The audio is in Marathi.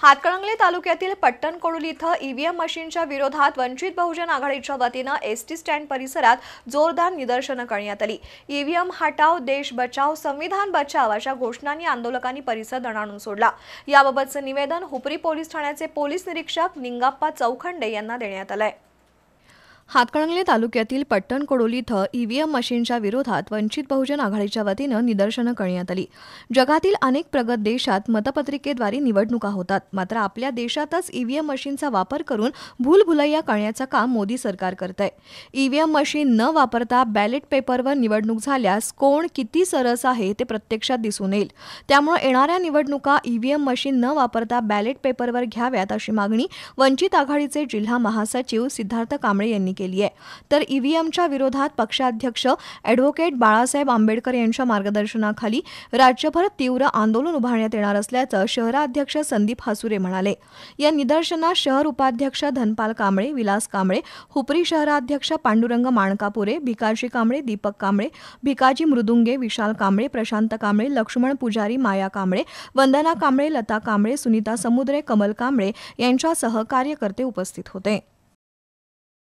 हातकणंगले तालुक्यातील पट्टण कोडुली इथं ईव्हीएम मशीनच्या विरोधात वंचित बहुजन आघाडीच्या वतीनं एसटी स्टँड परिसरात जोरदार निदर्शनं करण्यात आली. ईव्हीएम हटाव देश बचाव संविधान बचाव अशा घोषणांनी आंदोलकांनी परिसर दणाणून सोडला. याबाबतचं निवेदन हुपरी पोलीस ठाण्याचे पोलीस निरीक्षक निंगाप्पा चौखंडे यांना देण्यात आलं आहे हातकणंगले तालुक्यातील पट्टण कोडोली इथं ईव्हीएम मशीनच्या विरोधात वंचित बहुजन आघाडीच्या वतीनं निदर्शनं करण्यात आली. जगातील अनेक प्रगत देशात मतपत्रिकेद्वारे निवडणुका होतात. मात्र आपल्या देशातच ईव्हीएम मशीनचा वापर करून भूलभुलैया करण्याचं काम मोदी सरकार करत आहे ईव्हीएम मशीन न वापरता बॅलेट पेपरवर निवडणूक झाल्यास कोण किती सरस आहे ते प्रत्यक्षात दिसून येईल. त्यामुळे येणाऱ्या निवडणुका ईव्हीएम मशीन न वापरता बॅलेट पेपरवर घ्याव्यात अशी मागणी वंचित आघाडीचे जिल्हा महासचिव सिद्धार्थ कांबळे यांनी केली. आहे. तर ईव्हीएमच्या विरोधात पक्षाध्यक्ष ॲडव्होकेट बाळासाहेब आंबेडकर यांच्या मार्गदर्शनाखाली राज्यभर तीव्र आंदोलन उभारण्यात येणार असल्याचं शहराध्यक्ष संदीप हासुरे म्हणाले. या निदर्शनात शहर उपाध्यक्ष धनपाल कांबळे विलास कांबळे हुपरी शहराध्यक्ष पांडुरंग माणकापुरे भिकाजी कांबळे दीपक कांबळे भिकाजी मृदुंगे विशाल कांबळे प्रशांत कांबळे लक्ष्मण पुजारी माया कांबळे वंदना कांबळे लता कांबळे सुनीता समुद्रे कमल कांबळे यांच्यासह कार्यकर्ते उपस्थित होते.